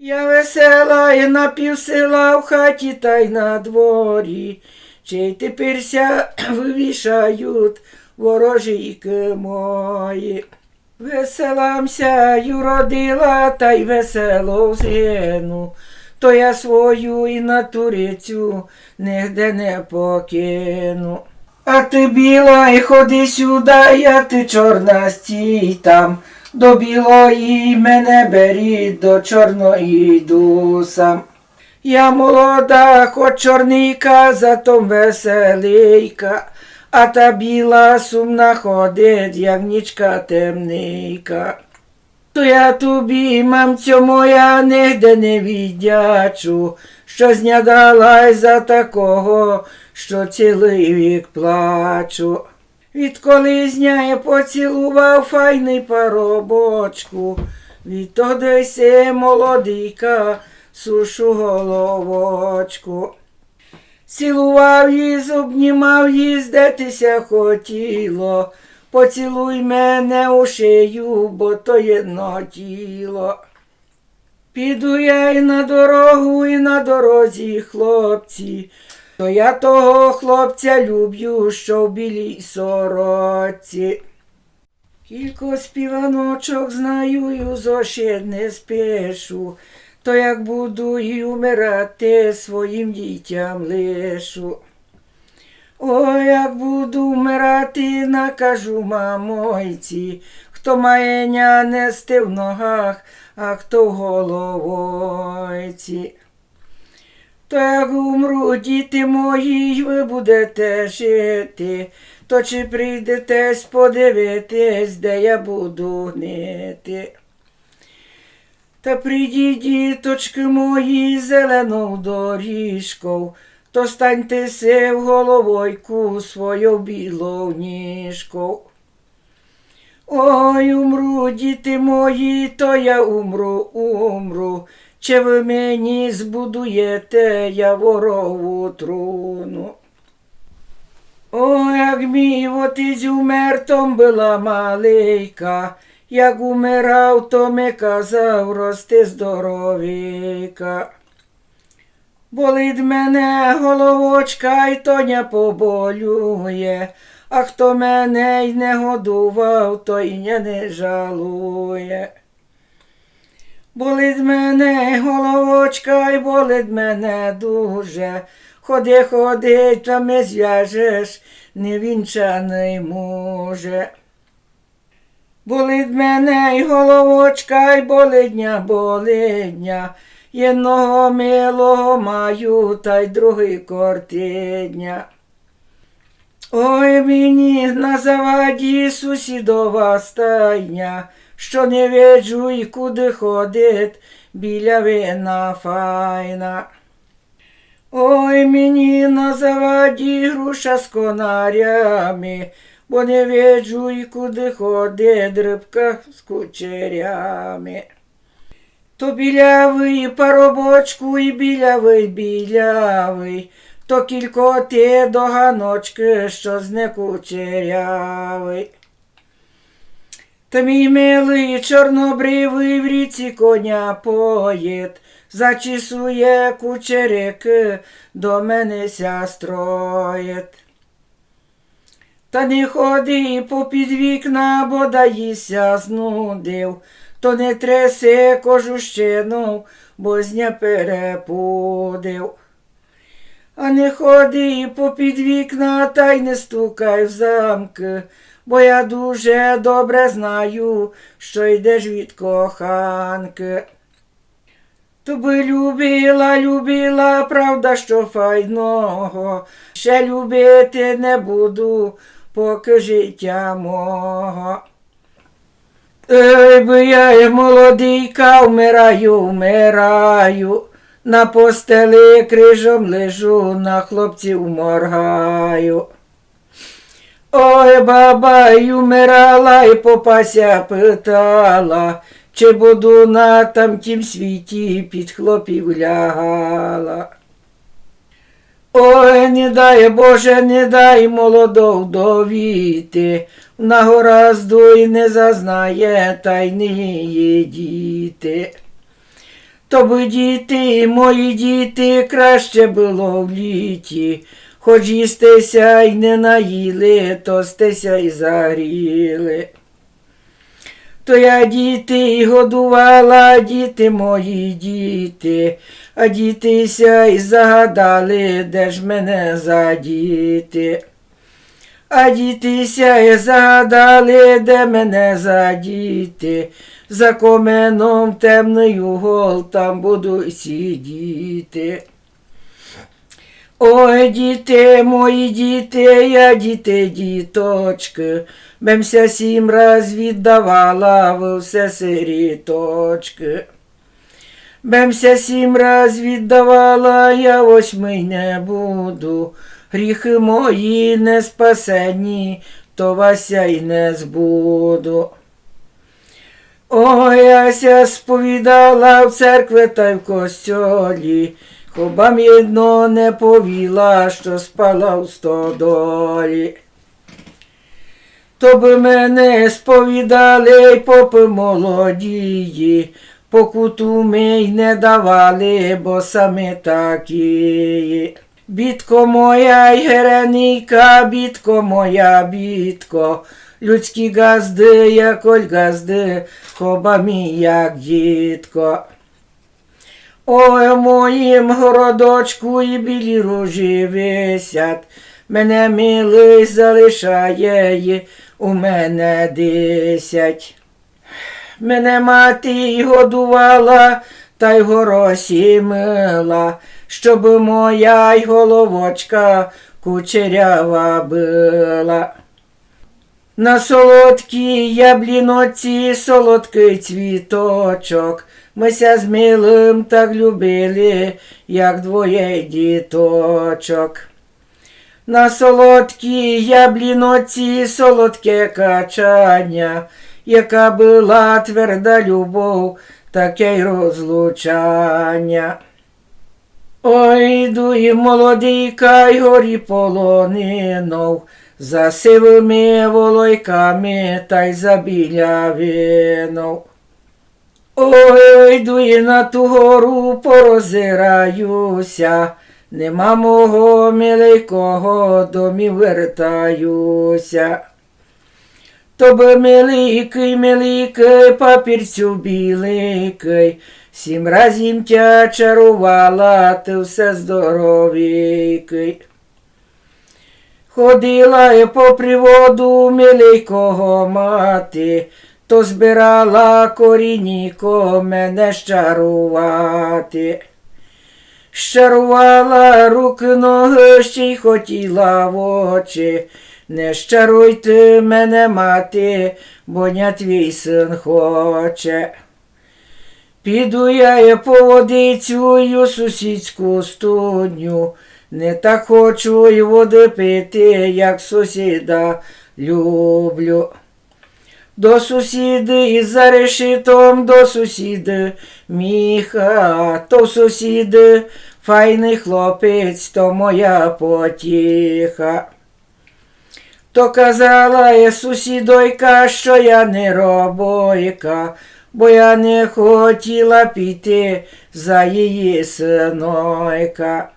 Я весела і напівсила в хаті та й на дворі, чи теперся вивішають ворожійки мої. Веселамся й родила, та й весело згину, то я свою і натурицю нігде не покину. А ти біла і ходи сюди, я ти чорна стій там. До білої мене беріть, до чорної йду сам. Я молода, хоч чорника, зато веселийка, а та біла сумна ходить, як нічка темника. То я тобі, мамцю моя, нігде не віддячу, що знядала за такого, що цілий вік плачу. Відколи з я поцілував файний паробочку, відтоді се молодика сушу головочку. Цілував її, обнімав її, здетися хотіло. Поцілуй мене у шию, бо то єдно тіло. Піду я і на дорогу, і на дорозі, хлопці. То я того хлопця люб'ю, що в білій сорочці. Кілько співаночок знаю, й зошит не спешу, то як буду й умирати, своїм дітям лишу. Ой, як буду вмирати, накажу мамойці, хто має ня нести в ногах, а хто в головойці. То як умру, діти мої, ви будете жити, то чи прийдетесь подивитись, де я буду гнити. Та прийдіть, діточки мої, зеленою доріжкою, то станьте се в головойку свою білу ніжку. Ой, умру, діти мої, то я умру, умру. Чи ви мені збудуєте яворову труну? Ой, як мій отець умер, том була малейка. Як умирав, то ми казав, рости здоровіка. Болить мене головочка, й тоня поболює, а хто мене й не годував, той не жалує. Болить мене головочка, й болить мене дуже. Ходи, ходи, та ми зв'яжеш, невінчаний муже. Болить мене й головочка, й болидня, болидня. Єдного милого маю, та й другий кортидня. Ой мені на заваді сусідова стайня, що не виджу й куди ходить, біля вина файна. Ой мені на заваді груша з конарями, бо не виджу й куди ходить рибка з кучерями. То білявий паробочку і білявий білявий, то кілько ти до ганочки, що з некучерявий. Та мій милий чорнобривий в ріці коня поїд, зачісує кучерики, до мене ся строїть. Та не ходи попід вікна, бо даїся знудив, то не тряси кожущину, бо зня перепудив. А не ходи попід вікна, та й не стукай в замки, бо я дуже добре знаю, що йдеш від коханки. Тобі любила, любила, правда, що файного, ще любити не буду, поки життя мого. Ей, бо я є молодийка, вмираю, вмираю, на постелі крижом лежу, на хлопців моргаю. Ой, баба, й умирала, і попася питала, чи буду на там тім світі під хлопів лягала. Ой, не дай Боже, не дай молодов довіти, на горазду й не зазнає, та діти. То би діти, мої діти, краще було в літі, хоч їстеся й не наїли, то стеся й загріли. То я діти годувала, діти мої діти, а дітися й загадали, де ж мене задіти. А дітися й загадали, де мене задіти. За коменом темний угол, там буду сидіти. Ой, діти, мої діти, я діти, діточки, Бемся сім раз віддавала ви все сиріточки. Бемся сім раз віддавала, я восьмий не буду. Гріхи мої не спасені, то вася й не збуду. Ой, яся сповідала в церкві та й в костьолі, Хобам єдно не повіла, що спала в стодолі. То би мене сповідали й попи молодії, покуту ми й не давали, бо саме такі. Бітко моя й гереника, бітко моя, бітко, людські газди, як оль газди, хоба мій, як дітко. Ой, у моїм городочку і білі ружі висять, мене милий залишає, й у мене десять. Мене мати й годувала, та й горосі мила, щоб моя й головочка кучерява била. На солодкій ябліноці солодкий цвіточок. Мися з милим так любили, як двоє діточок. На солодкій ябліноці солодке качання, яка була тверда любов, таке й розлучання. Ой, йду і молодика, й горі полонинов, за сивими волойками та й за білявинов. Ой, йду і на ту гору порозираюся, нема мого миленького, домів вертаюся. То би миликий, миликий, папірцю біликий, сім разів тя чарувала, ти все здоровікий. Ходила я по приводу миленького мати, то збирала корініко мене щарувати. Щарувала руки ноги, ще й хотіла в очі. Не щаруйте мене, мати, бо не твій син хоче. Піду я по водицю сусідську студню, не так хочу й води пити, як сусіда люблю. До сусіди із за решетом, до сусіди міха, то сусіди файний хлопець, то моя потіха. То казала я сусідойка, що я не робойка, бо я не хотіла піти за її синойка.